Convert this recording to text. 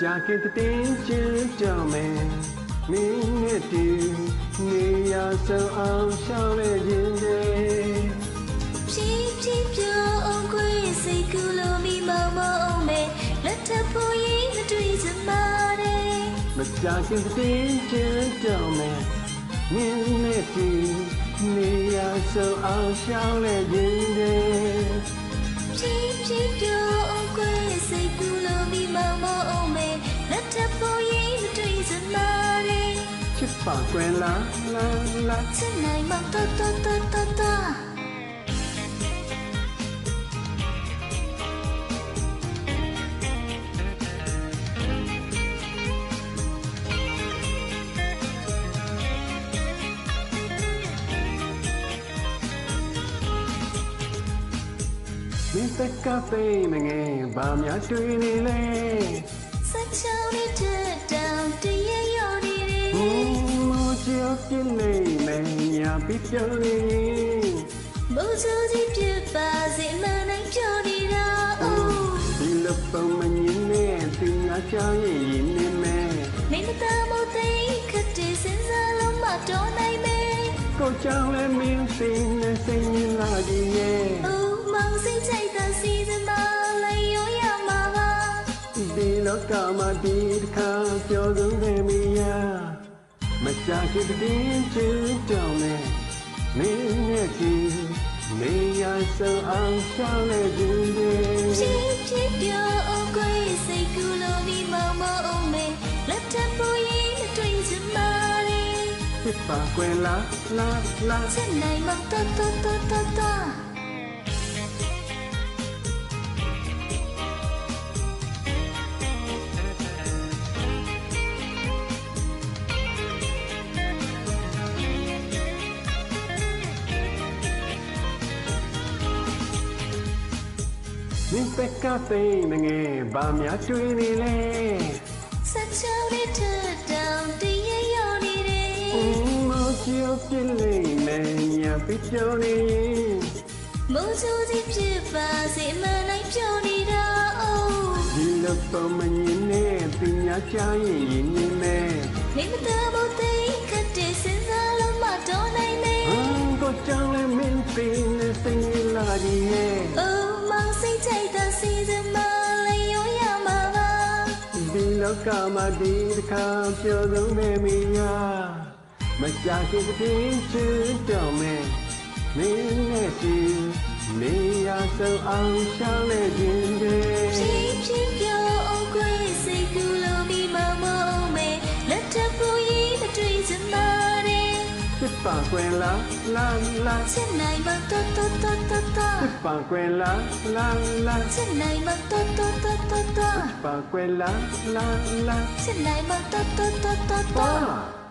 ကြာခင်တင်းချင်းကြောင်မယ်မင်းနဲ့တူနေရဆုံးအောင်ရှောင်းလဲခြင်းတဲ့ဖြည်းဖြည်းပြောအောင်ခွေစိတ်ကူးလို့မိမောင်မောင်မဲလက်ထပ်ဖို့ရင်မတွေ့စမာတယ်မကြာခင်တင်းချင်းကြောင်မယ်မင်းနဲ့တူနေရဆုံးအောင်ရှောင်းလဲခြင်းတဲ့ဖြည်းဖြည်း ချစ်ပါကွယ်လားလားလားချစ်နိုင်မောင်တော်တော်တော်တော်တော်မင်းသက်ကသိမငယ်ဘာ ပြီးပြောနေဘုဇူကြီးပြပါစေမနိုင်ပြောနေတာအိုးဒီလိုပုံမငင်းနဲ့သူငါချောင်းရင်ရင်နေမယ်မိမသားမို့သိခတ်တဲ့စင်စားလုံးမတော်နိုင်မေကိုကြောင့်လည်းမင်းစိတ်နဲ့စိတ်ညစ်လာကြီးရဲ့အိုးမောင်စိတ်ချိုက်တဲ့စီစမလိုက်ရောရမှာပါဒီလောကမှာဒီတစ်ခါပြောဆုံးခဲ့မိယာ မချခင်တည်ချူတောင်းနေမင်းနဲ့ကြည့်နေရဆုံးအောင်ရှောင်းနေခြင်းတွေဖြည်းဖြည်းပြောအောင်ကိုယ်စိတ်ကူးလို့ဒီမောင်မောင်မေလက်ထပ်ဖို့ရင်မတွေ့စမာတ င်မောင်တော်တော်တော်တော်တော်မင်းသက်ကသိမငယ်ဘာများတွေ့နေလဲစက်ချောင်းလေးတဲ့တောင်တရရော်နေတယ်အင်းမောချေပြင်းနေမယ်ညာပြီးပြောနေမိုးချိုးစီဖြစ်ပါစေမနိုင်ပြောနေတာအိုးဒီလိုပုံမငင်းနဲ့သူညာချရင်ရင်နေမယ်မိမသားမို့သိခတ်တဲ့စင်စားလုံးမတော်နိုင်မေဟမ်ကိုကြောင့်လည်းမင်းစိတ်နဲ့စိတ်ညစ်လာကြီးရဲ့အိုး လောကမှာဒီတစ်ခါပြောဆုံးခဲ့မိယာမကြခင်တည်းချူတောင်းမယ်မင်းနဲ့တူနေရဆုံးအောင်ရှောင်းနေခြင်းတွေဖြည်းဖြည်းပြောအောင်ကိုယ်စိတ်ကူးလို့မိမမောင်မေလက်ထပ်ဖို့ရင်မတွေ့စမာတယ်ဖြစ်ပါကွယ်လားလားလားချစ်နိုင်မောင်တော်တော်တော်တော်တော်ဖြစ်ပါကွယ်လားလားလားချစ်နိုင်မောင်တော်တော်တော် တော်တော်ပါကွယ်လားလားလားချစ်နိုင်မောင်တော်တော်တော်တော်ပါ